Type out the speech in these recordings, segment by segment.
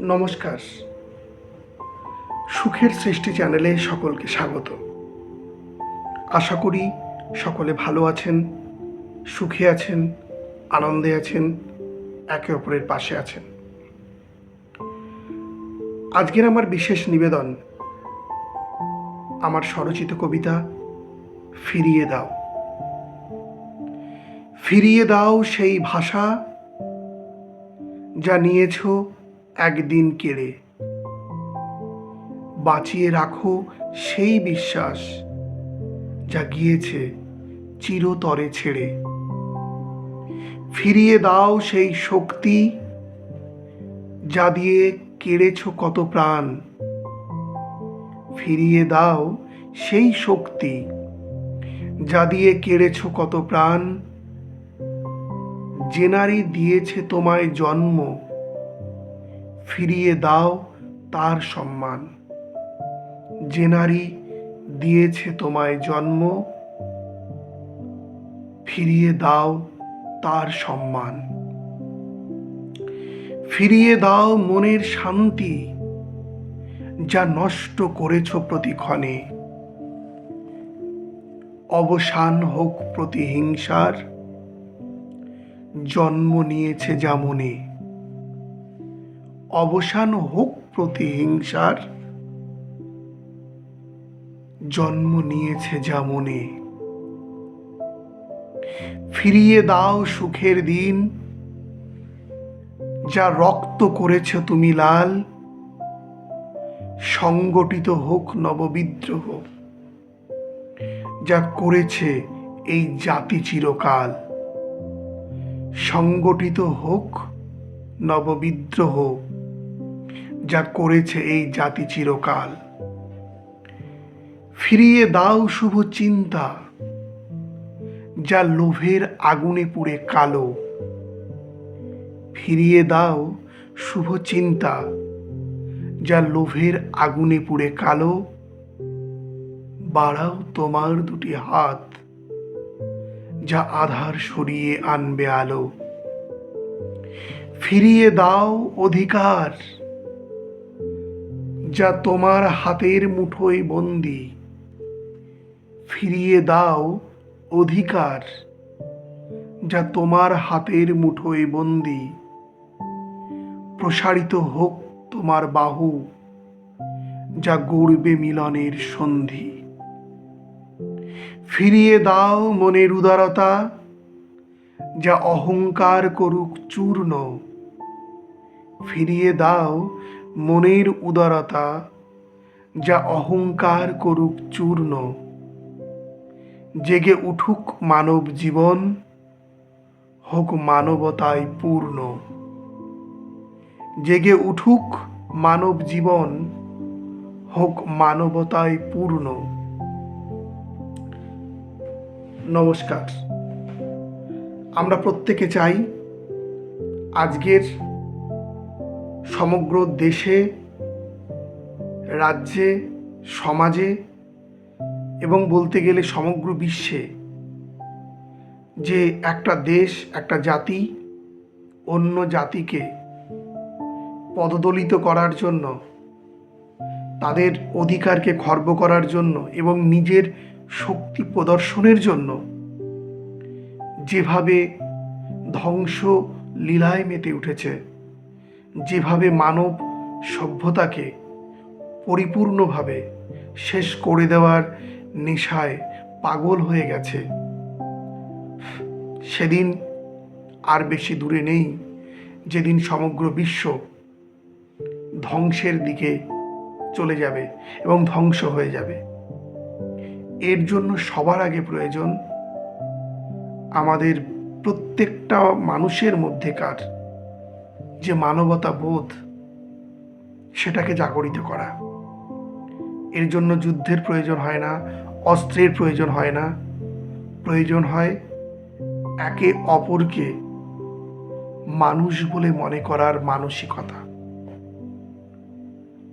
নমস্কার। সুখের সৃষ্টি চ্যানেলে সকলকে স্বাগত। আশা করি সকলে ভালো আছেন, সুখে আছেন, আনন্দে আছেন, একে অপরের পাশে আছেন। আজকের আমার বিশেষ নিবেদন, আমার স্বরচিত কবিতা, ফিরিয়ে দাও। ফিরিয়ে দাও সেই ভাষা যা নিয়েছ একদিন কেড়ে। বাঁচিয়ে রাখো সেই বিশ্বাস যা গিয়েছে চিরতরে ছেড়ে। ফিরিয়ে দাও সেই শক্তি যা দিয়ে কেড়েছ কত প্রাণ। ফিরিয়ে দাও সেই শক্তি যা দিয়ে কেড়েছ কত প্রাণ। যে নারী দিয়েছে তোমায় জন্ম ফিরিয়ে দাও তার সম্মান। যে নারী দিয়েছে তোমায় জন্ম, ফিরিয়ে দাও তার সম্মান। ফিরিয়ে দাও মনের শান্তি যা নষ্ট করেছ প্রতিক্ষণে। অবসান হোক প্রতিহিংসার, জন্ম নিয়েছে যা মনে। অবসান হোক প্রতিহিংসার। জন্ম নিয়েছে যা মনে। ফিরিয়ে দাও সুখের দিন। যা রক্ত করেছ তুমি লাল। সংগঠিত হোক নববিদ্রোহ। যা করেছে এই জাতি চিরকাল। সংগঠিত হোক নববিদ্রোহ। যা করেছে এই জাতি চিরকাল। ফিরিয়ে দাও শুভ চিন্তা, যা লোভের আগুনে পুড়ে কালো। ফিরিয়ে দাও শুভ চিন্তা, যা লোভের আগুনে পুড়ে কালো। বাড়াও তোমার দুটি হাত, যা আধার সরিয়ে আনবে আলো। ফিরিয়ে দাও অধিকার যা তোমার হাতের মুঠোয় বন্দি। ফিরিয়ে দাও অধিকার যা তোমার হাতের মুঠোয় বন্দি। প্রসারিত হোক তোমার বাহু যা গড়বে মিলনের সন্ধি। ফিরিয়ে দাও মনের উদারতা যা অহংকার করুক চূর্ণ। ফিরিয়ে দাও মনের উদারতা, যা অহংকার করুক চূর্ণ, জেগে উঠুক মানব জীবন, হোক মানবতায় পূর্ণ। জেগে উঠুক মানব জীবন, হোক মানবতায় পূর্ণ। নমস্কার। আমরা প্রত্যেকে চাই আজকের সমগ্র দেশে, রাজ্যে, সমাজে এবং বলতে গেলে সমগ্র বিশ্বে যে একটা দেশ, একটা জাতি অন্য জাতিকে পদদলিত করার জন্য, তাদের অধিকারকে খর্ব করার জন্য এবং নিজের শক্তি প্রদর্শনের জন্য যেভাবে ধ্বংস লীলায় মেতে উঠেছে। যেভাবে মানব সভ্যতাকে পরিপূর্ণভাবে শেষ করে দেওয়ার নেশায় পাগল হয়ে গেছে, সেদিন আর বেশি দূরে নেই যেদিন সমগ্র বিশ্ব ধ্বংসের দিকে চলে যাবে এবং ধ্বংস হয়ে যাবে। এর জন্য সবার আগে প্রয়োজন আমাদের প্রত্যেকটা মানুষের মধ্যেকার যে মানবতা বোধ, সেটাকে জাগরিত করা। এর জন্য যুদ্ধের প্রয়োজন হয় না, অস্ত্রের প্রয়োজন হয় না। প্রয়োজন হয় একে অপরকে মানুষ বলে মনে করার মানসিকতা।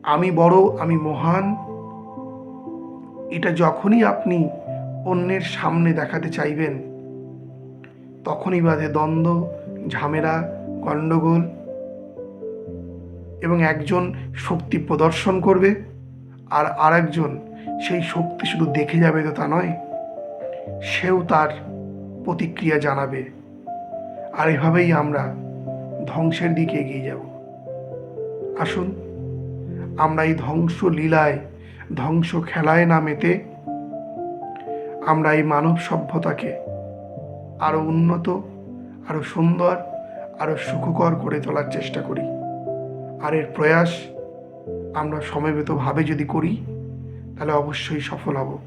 আমি বড়, আমি মহান, এটা যখনই আপনি অন্যের সামনে দেখাতে চাইবেন, তখনই বাজে দ্বন্দ্ব, ঝামেলা গণ্ডগোল একজন শক্তি প্রদর্শন করবে আর আরেকজন সেই শক্তি শুধু দেখে যাবে তো তা নয়, সেও তার প্রতিক্রিয়া জানাবে। আর এভাবেই আমরা ধ্বংসের দিকে এগিয়ে যাব। আসুন, আমরা এই ধ্বংস লীলায় ধ্বংস খেলায় না মেতে আমরা এই মানব সভ্যতাকে আরও উন্নত আরও সুন্দর আরও সুখকর করে তোলার চেষ্টা করি। আর এর প্রয়াস আমরা সমবেতভাবে যদি করি, তাহলে অবশ্যই সফল হব।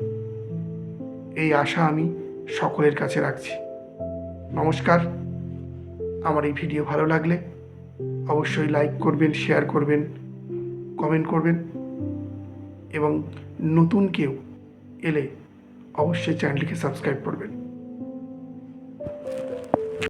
এই আশা আমি সকলের কাছে রাখছি। নমস্কার। আমার এই ভিডিও ভালো লাগলে অবশ্যই লাইক করবেন, শেয়ার করবেন, কমেন্ট করবেন এবং নতুন কেউ এলে অবশ্যই চ্যানেলটিকে সাবস্ক্রাইব করবেন।